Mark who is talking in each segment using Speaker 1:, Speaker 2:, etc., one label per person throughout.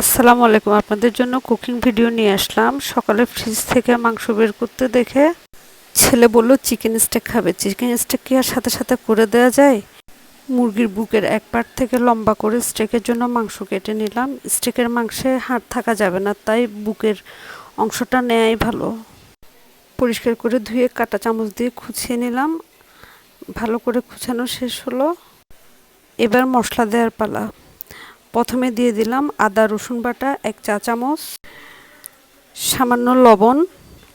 Speaker 1: আসসালামু আলাইকুম। আপনাদের জন্য কুকিং ভিডিও নিয়ে আসলাম। সকালে ফ্রিজ থেকে মাংস বের করতে দেখে ছেলে বলল চিকেন স্টেক খাবে। চিকেন স্টেক কি আর সাথে সাথে করে দেওয়া যায়? মুরগির বুকের এক পার্ট থেকে লম্বা করে স্টেকের জন্য মাংস কেটে নিলাম। স্টেকের মাংসে হাড় থাকা যাবে না, তাই বুকের অংশটা নেয়াই ভালো। পরিষ্কার করে ধুয়ে কাটা চামচ দিয়ে খুঁচিয়ে নিলাম। ভালো করে খুঁচানো শেষ হলো। এবার মশলা দেওয়ার পালা। প্রথমে দিয়ে দিলাম আদা, রসুন বাটা, এক চা চামচ, সামান্য লবণ।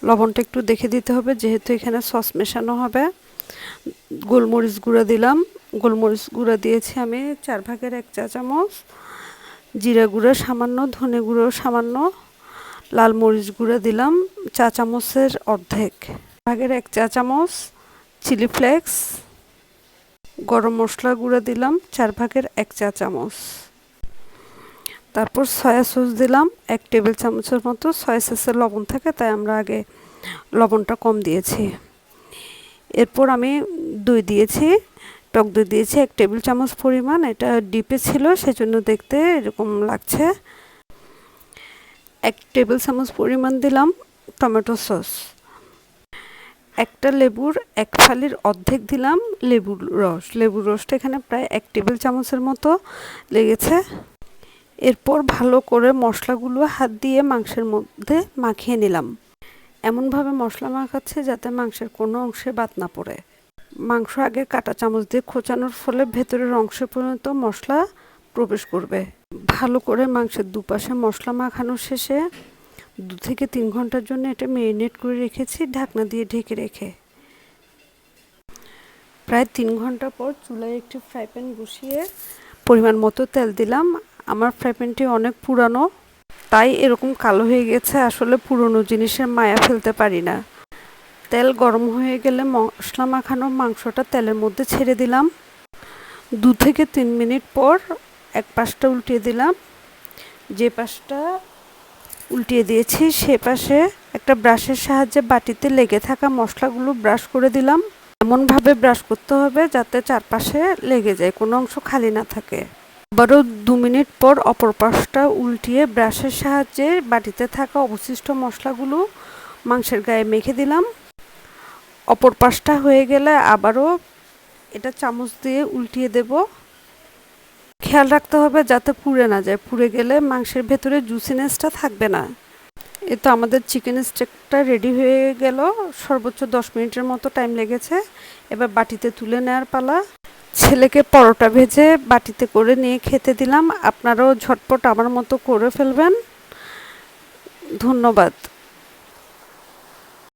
Speaker 1: লবণটা একটু দেখে দিতে হবে, যেহেতু এখানে সস মেশানো হবে। গোলমরিচ গুঁড়া দিলাম। গোলমরিচ গুঁড়া দিয়েছি আমি চার ভাগের এক চা চামচ। জিরা গুঁড়া সামান্য, ধনে গুঁড়ো সামান্য। লাল মরিচ গুঁড়া দিলাম চা চামচের অর্ধেক। ভাগের এক চা চামচ চিলি ফ্লেক্স। গরম মশলা গুঁড়া দিলাম চার ভাগের এক চা চামচ। তারপর সয়া সস দিলাম, এক টেবিল চামচের মতো। সয়া সসের লবণ থাকে, তাই আমরা আগে লবণটা কম দিয়েছি। এরপর আমি দই দিয়েছি, টক দই দিয়েছি, এক টেবিল চামচ পরিমাণ। এটা ডিপে ছিল, সেজন্য দেখতে এরকম লাগছে। এক টেবিল চামচ পরিমাণ দিলাম টমেটো সস। একটা লেবুর এক ফালির অর্ধেক দিলাম লেবুর রস। লেবুর রসটা এখানে প্রায় এক টেবিল চামচের মতো লেগেছে। এরপর ভালো করে মশলাগুলো হাত দিয়ে মাংসের মধ্যে মাখিয়ে নিলাম। এমনভাবে মশলা মাখাচ্ছে যাতে মাংসের কোনো অংশে বাদ না পড়ে। মাংস আগে কাটা চামচ দিয়ে খোঁচানোর ফলে ভেতরের অংশ পর্যন্ত মশলা প্রবেশ করবে। ভালো করে মাংসের দুপাশে মশলা মাখানো শেষে দু থেকে তিন ঘণ্টার জন্য এটা মেরিনেট করে রেখেছি, ঢাকনা দিয়ে ঢেকে রেখে। প্রায় তিন ঘণ্টা পর চুলায় একটি ফ্রাই প্যান বসিয়ে পরিমাণ মতো তেল দিলাম। আমার ফ্রাই প্যানটি অনেক পুরানো, তাই এরকম কালো হয়ে গেছে, আসলে পুরনো জিনিসের মায়া ফেলতে পারি না। তেল গরম হয়ে গেলে মশলা মাখানো মাংসটা তেলের মধ্যে ছেড়ে দিলাম। দু থেকে তিন মিনিট পর এক পাশটা উল্টিয়ে দিলাম। যে পাশটা উল্টিয়ে দিয়েছি, সে পাশে একটা ব্রাশের সাহায্যে বাটিতে লেগে থাকা মশলাগুলো ব্রাশ করে দিলাম। এমনভাবে ব্রাশ করতে হবে যাতে চারপাশে লেগে যায়, কোনো অংশ খালি না থাকে। আবারও দু মিনিট পর অপর পাশটা উল্টিয়ে ব্রাশের সাহায্যে বাটিতে থাকা অবশিষ্ট মশলাগুলো মাংসের গায়ে মেখে দিলাম। অপর পাশটা হয়ে গেলে আবারও এটা চামচ দিয়ে উল্টিয়ে দেব। খেয়াল রাখতে হবে যাতে পুড়ে না যায়। পুড়ে গেলে মাংসের ভেতরে জুসিনেসটা থাকবে না। এ তো আমাদের চিকেন স্টেকটা রেডি হয়ে গেল। সর্বোচ্চ দশ মিনিটের মতো টাইম লেগেছে। এবার বাটিতে তুলে নেওয়ার পালা। ছেলেকে পরোটা ভেজে বাটিতে করে নিয়ে খেতে দিলাম। আপনারাও ঝটপট আমার মতো করে ফেলবেন। ধন্যবাদ।